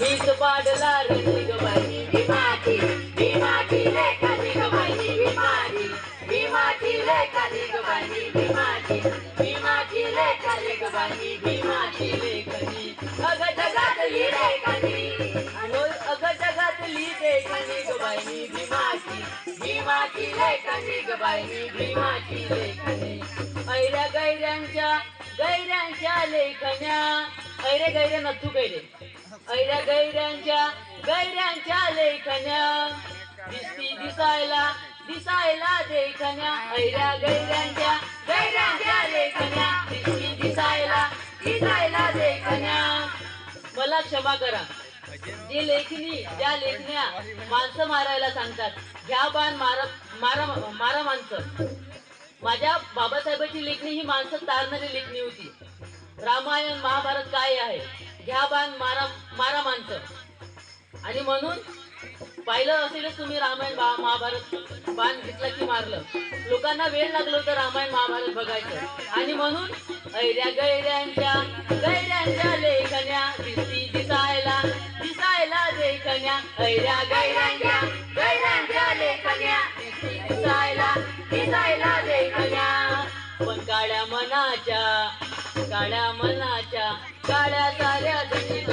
मीच पाडला रणी ग बाई मी भीमाची भीमाची लेखनी ग बाई मी भीमाची भीमाची लेखनी ग बाई मी भीमाची भीमाची लेखनी ग बाई मी भीमाची लेखनी अग जगातली लेखनी अनोल अग जगातली लेखनी ग बाई मी भीमाची भीमाची लेखनी ग बाई मी भीमाची लेखनी ऐऱ्या गैऱ्यांच्या गैऱ्यांच्या लेखण्या ऐरे नथू गैरे. गैऱ्यांच्या गैऱ्यांच्या लेखण्या दिसती दिसायला दिसायला देखण्या ऐऱ्या गैऱ्यांच्या गैऱ्यांच्या लेखण्या दिसती दिसायला दिसायला देखण्या मला क्षमा करा. जे लेखनी ज्या लेखण्या माणसं मारायला सांगतात घ्या बाण मारा मारा मारा माणसं. माझ्या बाबासाहेबांची लेखणी ही माणसं तारणारी लेखणी होती. रामायण महाभारत काय आहे? घ्या बाण मारा मारा माणसं. आणि म्हणून पाहिलं असेलच तुम्ही रामायण महाभारत बाण घेतला की मारलं. लोकांना वेळ लागलो तर रामायण महाभारत बघायचं. आणि म्हणून ऐऱ्या गैऱ्यांच्या गैऱ्यांच्या लेखण्या दिसती दिसायला दिसायला लेखण्या ऐऱ्या गैऱ्यांच्या गैऱ्यांच्या लेखण्या दिसती दिसायला दिसायला लेखण्या पण काळ्या मनाच्या काळ्या मनाच्या काळ्या साऱ्या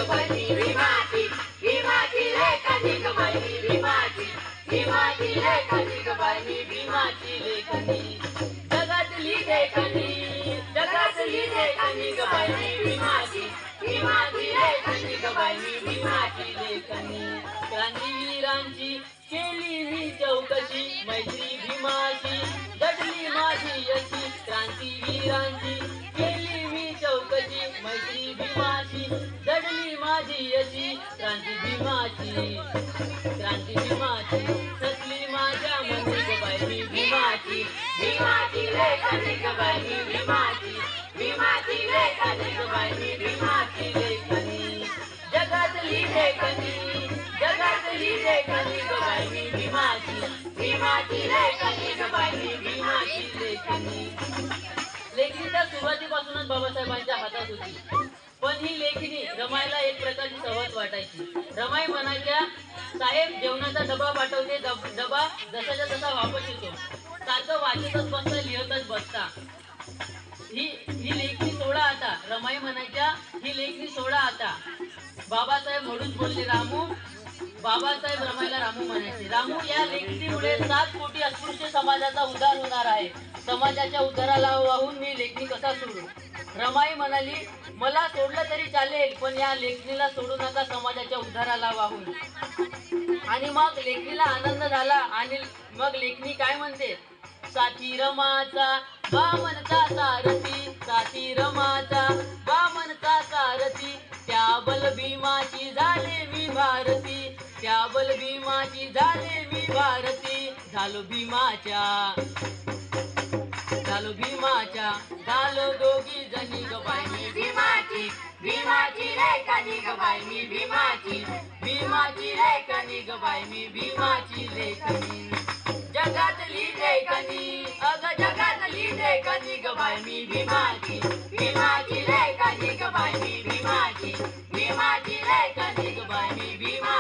जणी भीमाची भीमाची लेखनी गबाई भीमाची भीमाची लेखनी गबाई भीमाची लेखनी जगातली लेखनी जगातली लेखनी गबाई भीमाची भीमाची लेखनी गबाई भीमाची लेखनी क्रांतीवीरांची केली मी चौकशी मैत्री भीमाशी दडली माझी यशी क्रांतीवीरांची केली मी चौकशी मैत्री भीमा दडली माझी यशी क्रांती भीमाची क्रांती भीमाची ससली माझ्या मनी गबाई मी भीमाची भीमाची लेखनी गबाई मी भीमाची भीमाची लेखनी गबाई मी भीमाची लेखनी. जगातली लेखनी जगातली लेखनी गबाई मी भीमाची भीमाची लेखनी गबाई मी भीमाची लेखनी. लेखनी तर सुरुवातीपासूनच बाबासाहेबांच्या हातात होती. पण ही लेखनी रमायला एक प्रकारची सवत वाटायची. रमाई म्हणायच्या साहेब जेवणाचा डबा पाठवते डबा जसाच्या तसा वापस येतो. सारखं वाचतच बसता लिहतच बसता. ही ही लेखणी सोडा आता. रमाई म्हणायच्या ही लेखनी सोडा आता. बाबासाहेब म्हणून बोलले रामू. बाबासाहेब रमायला रामू म्हणायचे रामू या लेखणीमुळे सात कोटी अस्पृश्य समाजाचा उद्धार होणार आहे. समाजाच्या उद्धाराला वाहून मी लेखणी कसा सोडू? रमाई म्हणाली मला सोडलं तरी चालेल पण या लेखणीला सोडू नका समाजाच्या उद्धाराला वाहून. आणि मग लेखणीला आनंद झाला आणि मग लेखणी काय म्हणते? साथी रमाचा बामनचा सारथी साथी रमाचा बामनचा सारथी त्या बल भीमाची झाले मी भारती त्या बल भीमाची झाले मी भारती झालो भीमाच्या घालू भीमाच्या घालू दोघी जणी गबाई मी भीमाची भीमाची रे कनी गबाई मी भीमाची भीमाची रे कनी गबाई मी भीमाची रे कनी जगातली रे कनी अग जगातली रे कनी गबाई मी भीमाची भीमाची रे कनी गबाई मी भीमाची भीमाची रे कनी गबाई मी भीमा